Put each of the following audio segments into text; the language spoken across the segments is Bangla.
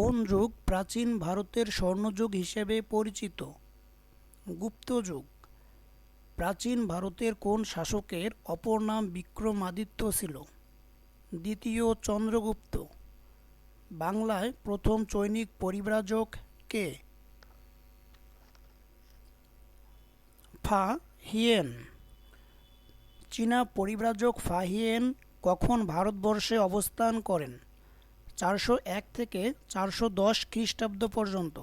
কোন যুগ প্রাচীন ভারতের স্বর্ণযুগ হিসেবে পরিচিত? গুপ্ত যুগ। প্রাচীন ভারতের কোন শাসকের অপর নাম বিক্রমাদিত্য ছিল? দ্বিতীয় চন্দ্রগুপ্ত। বাংলায় প্রথম চৈনিক পরিব্রাজক কে? ফা হিয়েন। চীনা পরিব্রাজক ফাহিয়েন কখন ভারতবর্ষে অবস্থান করেন? চারশো এক থেকে চারশো দশ খ্রিস্টাব্দ পর্যন্ত।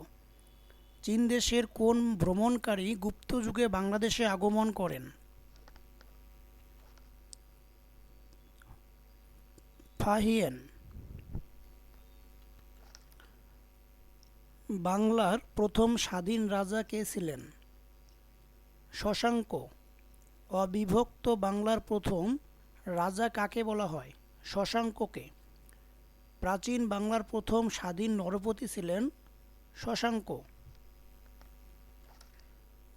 চীন দেশের কোন ভ্রমণকারী গুপ্ত যুগে বাংলাদেশে আগমন করেন? ফাহিয়েন। বাংলার প্রথম স্বাধীন রাজা কে ছিলেন? শশাঙ্ক। অবিভক্ত বাংলার প্রথম রাজা কাকে বলা হয়? শশাঙ্ককে। প্রাচীন বাংলার প্রথম স্বাধীন নরপতি ছিলেন শশাঙ্ক।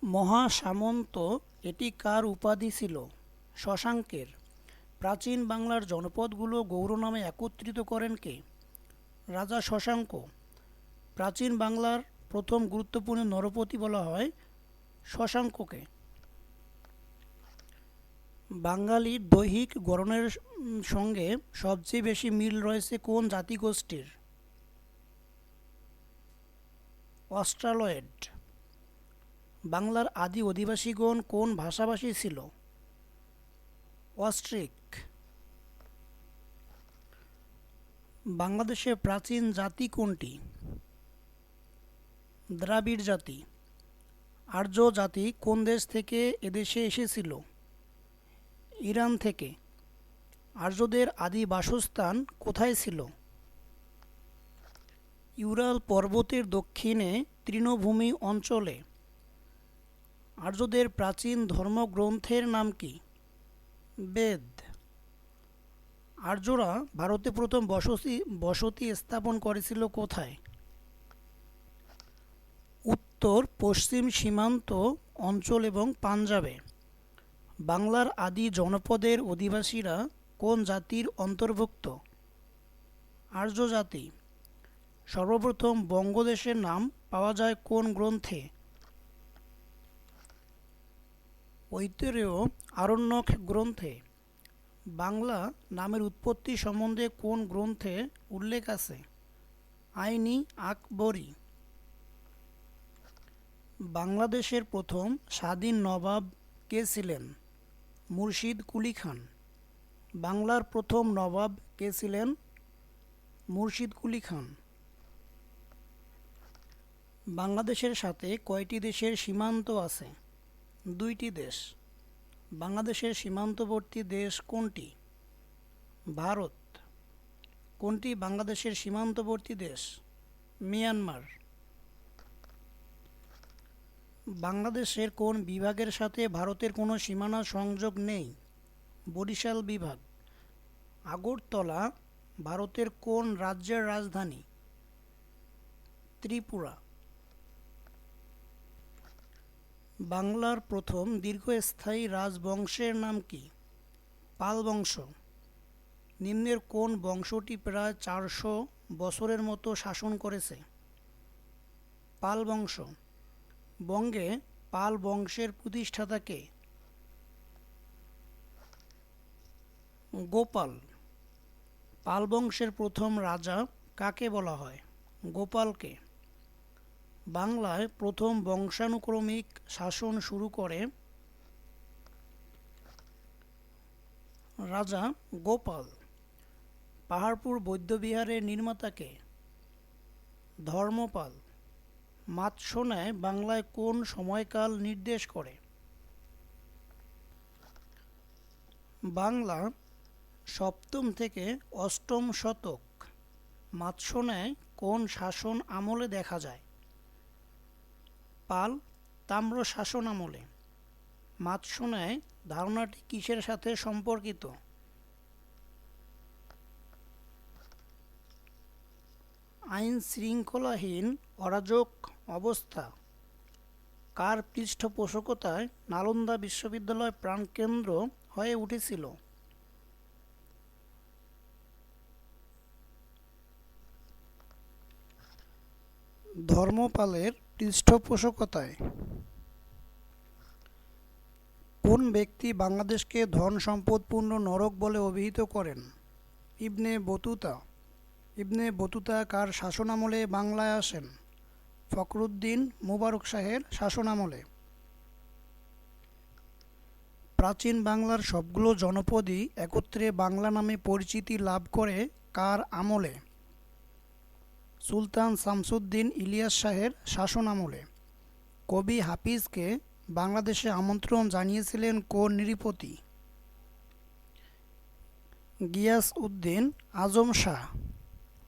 মহাসামন্ত এটি কার উপাধি ছিল? শশাঙ্কের। প্রাচীন বাংলার জনপদগুলো গৌর নামে একত্রিত করেন কে? রাজা শশাঙ্ক। প্রাচীন বাংলার প্রথম গুরুত্বপূর্ণ নরপতি বলা হয় শশাঙ্ককে। বাঙালির দৈহিক গড়নের সঙ্গে সবচেয়ে বেশি মিল রয়েছে কোন জাতিগোষ্ঠীর? অস্ট্রালয়েড। বাংলার আদি অধিবাসীগণ কোন ভাষাভাষী ছিল? অস্ট্রিক। বাংলাদেশের প্রাচীন জাতি কোনটি? দ্রাবিড় জাতি। আর্য জাতি কোন দেশ থেকে এদেশে এসেছিল? ইরান থেকে। আর্যদের আদি বাসস্থান কোথায় ছিল? ইউরাল পর্বতের দক্ষিণে তৃণভূমি অঞ্চলে। আর্যদের প্রাচীন ধর্মগ্রন্থের নাম কি? বেদ। আর্যরা ভারতে প্রথম বসতি বসতি স্থাপন করেছিল কোথায়? উত্তর পশ্চিম সীমান্ত অঞ্চল এবং পাঞ্জাবে। বাংলার আদি জনপদের অধিবাসীরা কোন জাতির অন্তর্ভুক্ত? আর্য জাতি। সর্বপ্রথম বঙ্গদেশের নাম পাওয়া যায় কোন গ্রন্থে? ঐতরেয় আরণ্যক গ্রন্থে। বাংলা নামের উৎপত্তি সম্বন্ধে কোন গ্রন্থে উল্লেখ আছে? আইনি আকবরী। বাংলাদেশের প্রথম স্বাধীন নবাব কে ছিলেন? মুর্শিদ কুলি খান। বাংলার প্রথম নবাব কে ছিলেন? মুর্শিদ কুলি খান। বাংলাদেশের সাথে কয়টি দেশের সীমান্ত আছে? দুইটি দেশ। বাংলাদেশের সীমান্তবর্তী দেশ কোনটি? ভারত। কোনটি বাংলাদেশের সীমান্তবর্তী দেশ? মিয়ানমার। বাংলাদেশের কোন বিভাগের সাথে ভারতের কোনো সীমানা সংযোগ নেই? বরিশাল বিভাগ। আগরতলা, ভারতের কোন রাজ্যের রাজধানী? ত্রিপুরা। বাংলার প্রথম দীর্ঘস্থায়ী রাজবংশের নাম কি? পাল বংশ নিম্নের কোন বংশটি প্রায় চারশো বছরের মতো শাসন করেছে? পাল বংশ বঙ্গে পাল বংশের প্রতিষ্ঠাতা কে গোপাল। পাল বংশের প্রথম রাজা কাকে বলা হয়? গোপালকে। বাংলায় প্রথম বংশানুক্রমিক শাসন শুরু করে রাজা গোপাল। পাহাড়পুর বৌদ্ধবিহারের নির্মাতাকে ধর্মপাল। মাতসোনায় বাংলায় কোন সময়কাল নির্দেশ করে? বাংলা সপ্তম থেকে অষ্টম শতক মাতসোনায় কোন শাসন আমলে দেখা যায়? পাল তাম্র শাসন আমলে মাতসোনায় ধারণাটি কিসের সাথে সম্পর্কিত? আইন শৃঙ্খলাহীন অরাজক অবস্থা। কার পৃষ্ঠপোষকতায় নালন্দা বিশ্ববিদ্যালয় প্রাণকেন্দ্র হয়ে উঠেছিল? ধর্মপালের পৃষ্ঠপোষকতায়। কোন ব্যক্তি বাংলাদেশকে ধন সম্পদপূর্ণ নরক বলে অভিহিত করেন? Ibn Battuta. ইবনে বতুতা কার শাসনামলে বাংলায় আসেন? ফখরুদ্দিন মুবারক শাহের শাসনামলে। প্রাচীন বাংলার সবগুলো জনপদই একত্রে বাংলা নামে পরিচিতি লাভ করে কার আমলে? সুলতান শামসুদ্দিন ইলিয়াস শাহের শাসনামলে। কবি হাফিজকে বাংলাদেশে আমন্ত্রণ জানিয়েছিলেন কোন নৃপতি গিয়াস উদ্দিন আজম শাহ।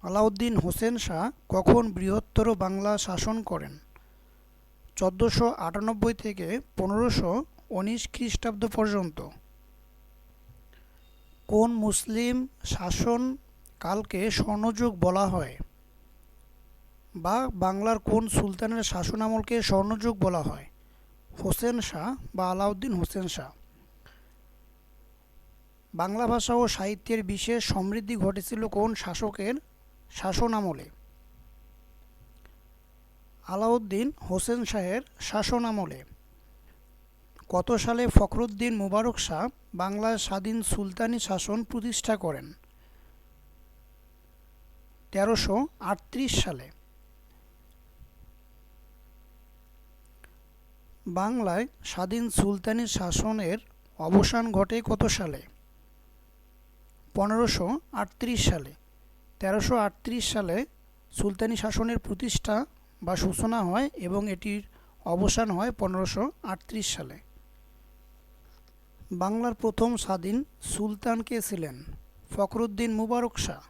আলাউদ্দিন হোসেন শাহ কখন বৃহত্তর বাংলা শাসন করেন? চোদ্দোশো আটানব্বই থেকে পনেরোশো উনিশ খ্রিস্টাব্দ পর্যন্ত। কোন মুসলিম শাসন কালকে স্বর্ণযুগ বলা হয়? বা বাংলার কোন সুলতানের শাসনামলকে স্বর্ণযুগ বলা হয়? হোসেন শাহ বা আলাউদ্দিন হোসেন শাহ? বাংলা ভাষা ও সাহিত্যের বিশেষ সমৃদ্ধি ঘটেছিল কোন শাসকের শাসনামলে। আলাউদ্দিন হোসেন শাহের শাসনামলে। কত সালে ফখরুদ্দিন মুবারক শাহ বাংলার স্বাধীন সুলতানি শাসন প্রতিষ্ঠা করেন? তেরোশো সালে। বাংলায় স্বাধীন সুলতানি শাসনের অবসান ঘটে কত সালে? পনেরোশো সালে। তেরোশো সালে সুলতানি শাসনের প্রতিষ্ঠা বা সূচনা হয় এবং এটির অবসান হয় পনেরোশো সালে। বাংলার প্রথম স্বাধীন সুলতান কে ছিলেন? ফখরুদ্দিন মুবারক শাহ।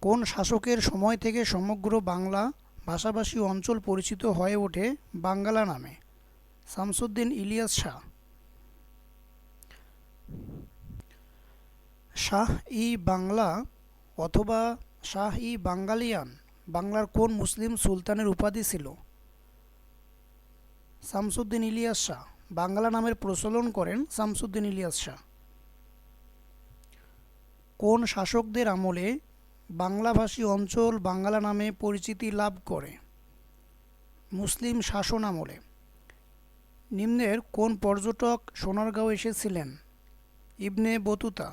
কোন শাসকের সময় থেকে সমগ্র বাংলা ভাষাভাষী অঞ্চল পরিচিত হয়ে ওঠে বাঙ্গালা নামে? শামসুদ্দিন ইলিয়াস শাহ। শাহ ই বাংলা অথবা শাহ ই বাঙ্গালিয়ান, বাংলার কোন মুসলিম সুলতানের উপাধি ছিল? শামসুদ্দিন ইলিয়াস শাহ, বাংলা নামের প্রচলন করেন শামসুদ্দিন ইলিয়াস শাহ। কোন শাসকদের আমলে বাংলাভাষী অঞ্চল বাংলা নামে পরিচিতি লাভ করে? মুসলিম শাসন আমলে। নিম্নের কোন পর্যটক সোনারগাঁও এসেছিলেন? Ibn Battuta